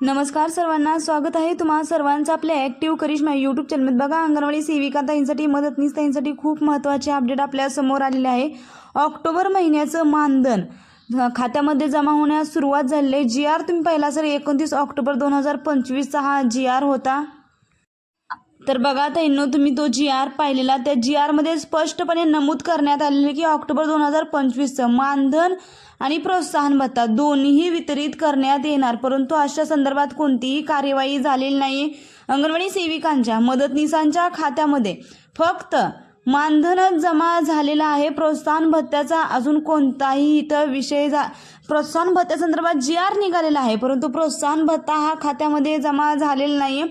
नमस्कार सर्वांना स्वागत आहे तुम्हा सर्वांचं आपल्या ॲक्टिव्ह करिश्मा यूट्यूब चॅनलमध्ये बघा अंगणवाडी सेविका ताईंसाठी मदतनीस ताईंसाठी खूप महत्त्वाचे अपडेट आपल्यासमोर आलेले आहे. ऑक्टोबर महिन्याचं मानधन खात्यामध्ये जमा होण्यास सुरुवात झालेली आहे. जी आर तुम्ही पाहिला सर एकोणतीस ऑक्टोबर दोन हजार पंचवीसचा हा जी आर होता. तर बघा ताईंनो तुम्ही तो जी आर पाहिलेला त्या जी आरमध्ये स्पष्टपणे नमूद करण्यात आलेले की ऑक्टोबर दोन हजार पंचवीसचं मानधन आणि प्रोत्साहन भत्ता दोन्हीही वितरित करण्यात येणार परंतु अशा संदर्भात कोणतीही कार्यवाही झालेली नाही अंगणवाडी सेविकांच्या मदतनीसांच्या खात्यामध्ये फक्त मानधनच जमा झालेला आहे. प्रोत्साहन भत्त्याचा अजून कोणताही इथं विषय जा प्रोत्साहन भत्त्यासंदर्भात जी आर निघालेला आहे परंतु प्रोत्साहन भत्ता हा खात्यामध्ये जमा झालेला नाही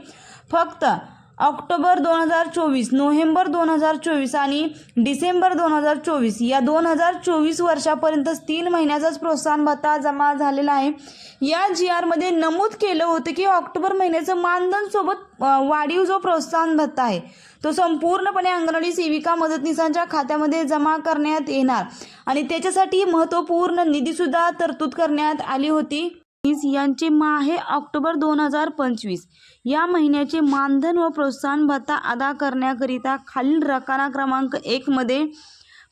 फक्त ऑक्टोबर दोन हजार चोवीस नोव्हेंबर दोन हजार चोवीस आणि डिसेंबर दोन हजार चोवीस या दोन हजार चोवीस वर्षापर्यंतच तीन महिन्याचाच प्रोत्साहन भत्ता जमा झालेला आहे. या जी आरमध्ये नमूद केलं होतं की ऑक्टोबर महिन्याचं मानधन सोबत वाढीव जो प्रोत्साहन भत्ता आहे तो संपूर्णपणे अंगणवाडी सेविका मदतनीसांच्या खात्यामध्ये जमा करण्यात येणार. आणि त्याच्यासाठी महत्त्वपूर्ण निधीसुद्धा तरतूद करण्यात आली होती. यांचे माहे ऑक्टोबर दोन हजार पंचवीस. या महिन्याचे मानधन व प्रोत्साहन भत्ता अदा करण्याकरिता खालील रकाना क्रमांक एकमध्ये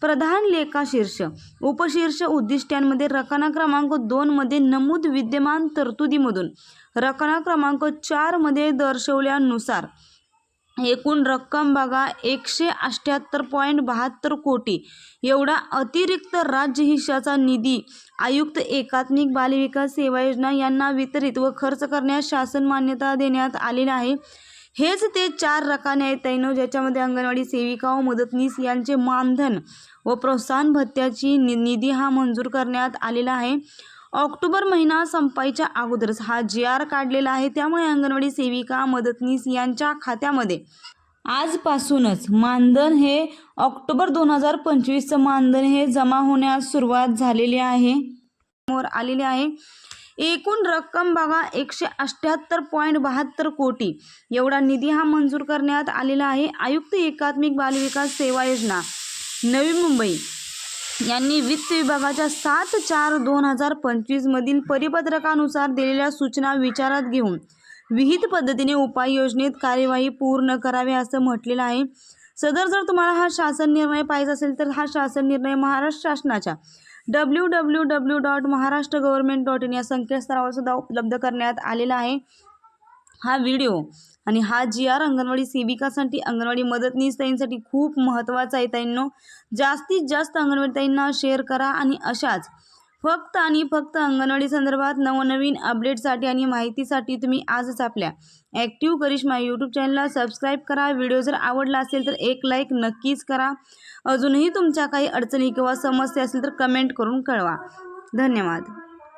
प्रधान लेखा शीर्ष उपशीर्ष उद्दिष्टांमध्ये रकाना क्रमांक दोनमध्ये नमूद विद्यमान तरतुदीमधून रकाना क्रमांक चारमध्ये दर्शवल्यानुसार एकूण रक्कम बघा एकशे अठ्ठ्याहत्तर पॉईंट बहात्तर कोटी. एवढा अतिरिक्त राज्य हिश्शाचा निधी आयुक्त एकात्मिक बालविकास सेवा योजना यांना वितरित व खर्च करण्यास शासन मान्यता देण्यात आलेली आहे. हेच ते चार रकाने आहेत तैनो ज्याच्यामध्ये अंगणवाडी सेविका व मदतनीस यांचे मानधन व प्रोत्साहन भत्त्याची नि निधी हा मंजूर करण्यात आलेला आहे. ऑक्टोबर महिना संपायच्या अगोदरच हा जी आर काढलेला आहे. त्यामुळे अंगणवाडी सेविका मदतनीस यांच्या खात्यामध्ये. आजपासूनच मानधन हे ऑक्टोबर दोन हजार पंचवीसचं मानधन हे जमा होण्यास सुरुवात झालेली आहे. समोर आलेले आहे एकूण रक्कम बघा एकशे अठ्ठ्याहत्तर पॉईंट बहात्तर कोटी. एवढा निधी हा मंजूर करण्यात आलेला आहे. आयुक्त एकात्मिक बालविकास सेवा योजना नवी मुंबई. यांनी वित्त विभागाच्या सात चार दोन हजार पंचवीसमधील परिपत्रकानुसार दिलेल्या सूचना विचारात घेऊन विहित पद्धतीने उपाययोजनेत कार्यवाही पूर्ण करावी असं म्हटलेलं आहे. सदर जर तुम्हाला हा शासन निर्णय पाहिजे असेल तर हा शासन निर्णय महाराष्ट्र शासनाच्या W W W dot Maharashtra government dot in या संकेतस्थळावर सुद्धा उपलब्ध करण्यात आलेला आहे. हा व्हिडिओ आणि हा जी आर अंगणवाडी सेविकासाठी अंगणवाडी मदतनीस ताईंसाठी खूप महत्त्वाचा आहे ताईंनो. जास्तीत जास्त अंगणवाडी ताईंना शेअर करा आणि अशाच फक्त आणि फक्त अंगणवाडी संदर्भात नवनवीन अपडेटसाठी आणि माहितीसाठी तुम्ही आजच आपल्या ॲक्टिव्ह करिश्मा यूट्यूब चॅनलला सबस्क्राईब करा. व्हिडिओ जर आवडला असेल तर एक लाईक नक्कीच करा. अजूनही तुमच्या काही अडचणी किंवा समस्या असतील तर कमेंट करून कळवा. धन्यवाद.